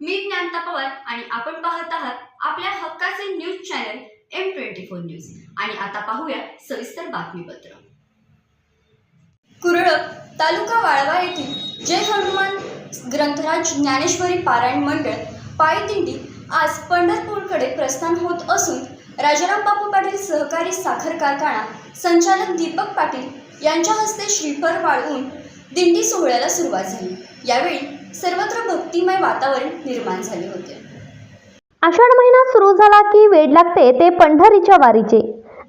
मी ज्ञानता पवार आणि आपण पाहत आहात आपल्या हक्काचे news channel M twenty four news. आणि आता पाहूया सविस्तर बातमीपत्र. कुरळप तालुका वाळवा येथील जय हनुमान ग्रंथराज ज्ञानेश्वरी पारायण मंडळ पायदिंडी आज पंढरपूरकडे प्रस्थान होत असून राजाराम बापू पाटील सहकारी साखर कारखाना संचालक दीपक पाटील यांच्या हस्ते श्रीफळ वाळवून दिंडी सोहळ्याला सुरुवात झाली. यावेळी सर्वत्र भक्तिमय वातावरण निर्माण झाले होते. आषाढ महिना सुरू झाला की वेळ लागते ते पंढरीच्या वारीचे.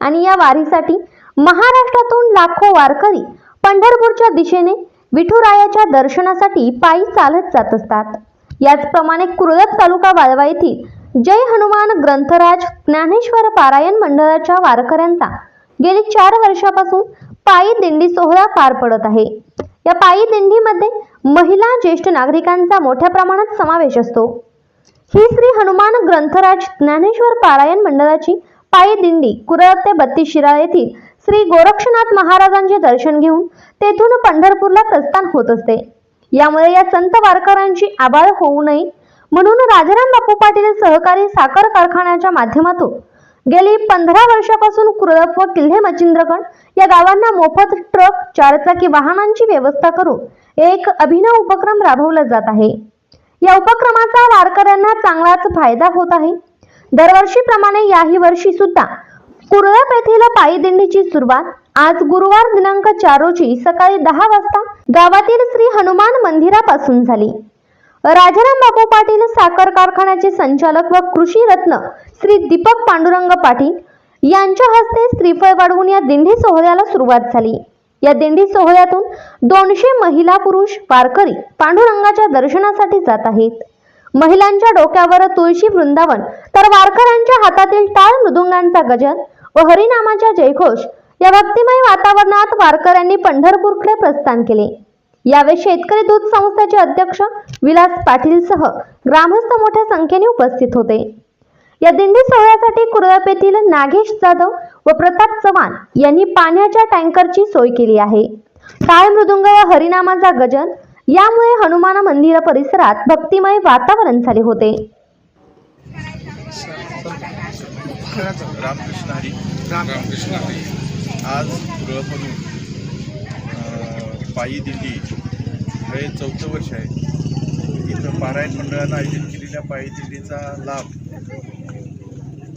आणि या वारीसाठी महाराष्ट्रातून लाखो वारकरी पंढरपूरच्या दिशेने विठुरायाच्या दर्शनासाठी पायी चालत जात असतात. याचप्रमाणे कुर्लत तालुका वाळवा येथील जय हनुमान ग्रंथराज ज्ञानेश्वर पारायण मंडळाच्या वारकऱ्यांचा गेली चार वर्षापासून पायी दिंडी सोहळा पार पडत आहे. या पायी दिंडीमध्ये महिला ज्येष्ठ नागरिकांचा मोठ्या प्रमाणात समावेश असतो. ही श्री हनुमान ग्रंथराज ज्ञानेश्वर पारायण मंडळाची पायी दिंडी कुरळ ते बत्तीस शिराळ येथील श्री गोरक्षनाथ महाराजांचे दर्शन घेऊन तेथून पंढरपूरला प्रस्थान होत असते. यामुळे या संत वारकऱ्यांची आबाळ होऊ नये म्हणून राजाराम बापू पाटील सहकारी साखर कारखान्याच्या माध्यमातून गेली पंधरा वर्षापासून कुरळप व किल्ले मच्छिंद्रगड या गावांना मोफत ट्रक चारचाकी वाहनांची व्यवस्था करून एक अभिनव उपक्रम राबवला जात आहे. या उपक्रमाचा वारकऱ्यांना चांगलाच फायदा होत आहे. दरवर्षीप्रमाणे याही वर्षी सुद्धा कुरळप येथील पायी दिंडीची सुरुवात आज गुरुवार दिनांक चार रोजी सकाळी दहा वाजता गावातील श्री हनुमान मंदिरापासून झाली. राजाराम बापू पाटील साखर कारखान्याचे संचालक व कृषी रत्न श्री दीपक पांडुरंग पाटील यांच्या हस्ते श्रीफळ वाढवून या दिंडी सोहळ्याला सुरुवात झाली. या दिंडी सोहळ्यातून दोनशे महिला पुरुष वारकरी पांडुरंगाच्या दर्शनासाठी जात आहेत. महिलांच्या डोक्यावर तुळशी वृंदावन तर वारकऱ्यांच्या हातातील टाळ मृदुंगांचा गजर व हरिनामाच्या जयघोष या भक्तिमय वातावरणात वारकऱ्यांनी पंढरपूरकडे प्रस्थान केले. यावेळी शेतकरी दूध संस्थेचे अध्यक्ष विलास पाटीलसह ग्रामस्थ मोठ्या संख्येने उपस्थित होते. या दिंडी सोहळ्यासाठी कुरळप येथील नागेश जाधव व प्रताप चव्हाण यांनी पाण्याच्या टँकरची सोय केली आहे. टाळ मृदुंग व हरिनामाचा गजन यामुळे हनुमान मंदिर परिसरात भक्तिमय वातावरण झाले होते. रामकृष्ण हरी. रामकृष्ण हरी. आज कुरळमधून पायी दिंडी हे चौथं वर्ष आहे. इथं पारायण मंडळानं आयोजित केलेल्या पायी दिंडीचा लाभ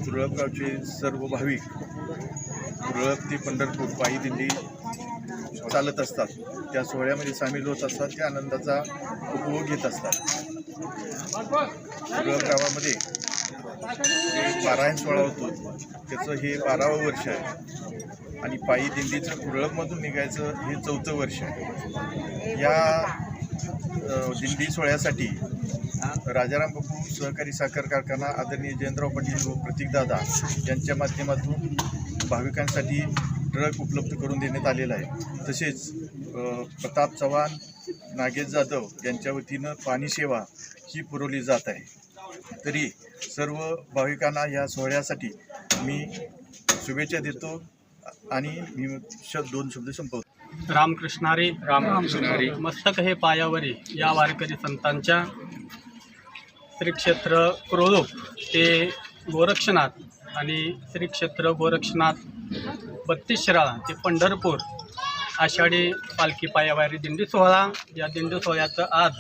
कुरळपगावचे सर्व भाविक कुरळप ते पंढरपूर पायी दिंडी चालत असतात. त्या सोहळ्यामध्ये सामील होत असतात. त्या आनंदाचा उपभोग घेत असतात. कुरळप गावामध्ये जे पारायण सोहळा होतो. त्याचं हे बारावं वर्ष आहे. आणि पायी दिंडीचं कुरळपमधून निघायचं हे चौथं वर्ष आहे. या दिंडी सोहळ्यासाठी राजाराम बापू सहकारी साखर कारखाना आदरणीय जयंतराव पाटील व प्रतीकदादा यांच्या माध्यमातून भाविकांसाठी ट्रक उपलब्ध करून देण्यात आलेला आहे. तसेच प्रताप चव्हाण नागेश जाधव यांच्या वतीनं पाणी सेवा ही पुरवली जात आहे. तरी सर्व भाविकांना या सोहळ्यासाठी मी शुभेच्छा देतो आणि मी शब्द दोन शब्द संपवतो. रामकृष्णारी रामकृष्णारी. मस्तक हे पायावरी या वारकरी संतांच्या श्री क्षेत्र क्रोलोप ते गोरक्षनाथ आणि श्री क्षेत्र गोरक्षनाथ बत्तीस शिराळा ते पंढरपूर आषाढी पालखी पायावारी दिंडी सोहळा. या दिंडी सोहळ्याचं आज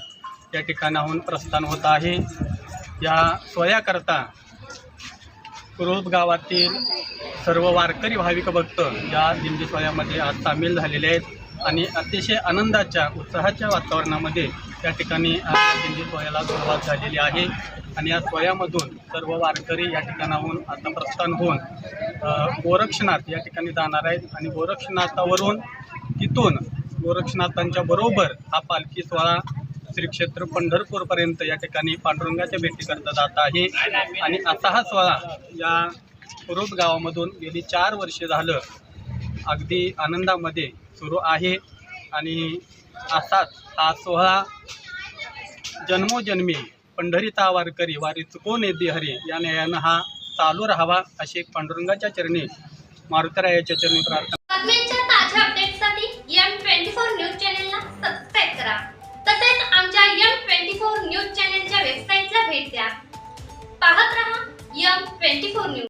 या ठिकाणाहून प्रस्थान होत आहे. या सोहळ्याकरता कुरुप गावातील सर्व वारकरी भाविक भक्त या दिंडी सोहळ्यामध्ये आज सामील झालेले आहेत आणि अतिशय आनंदाच्या उत्साहाच्या वातावरणामध्ये या ठिकाणी दिंडी सोहळ्याला सुरुवात झालेली आहे. आणि या सोहळ्यामधून सर्व वारकरी या ठिकाणाहून आता प्रस्थान होऊन गोरक्षनाथ या ठिकाणी जाणार आहेत. आणि गोरक्षनाथावरून तिथून गोरक्षनाथांच्या बरोबर हा पालखी सोहळा श्री क्षेत्र पंढरपूरपर्यंत या ठिकाणी पांडुरंगाच्या भेटीकरता जात आहे. आणि असा हा सोहळा या कुरूप गावामधून गेली चार वर्षे झालं अगदी आनंदामध्ये सुरू आहे. आणि असाच हा सोहळा जन्मोजन्मी पंढरीचा वारकरी वारी चुकून येते हरी या न्यायानं हा चालू राहावा अशी पांडुरंगाच्या चरणी मारुतरायाच्या चरणी प्रार्थना.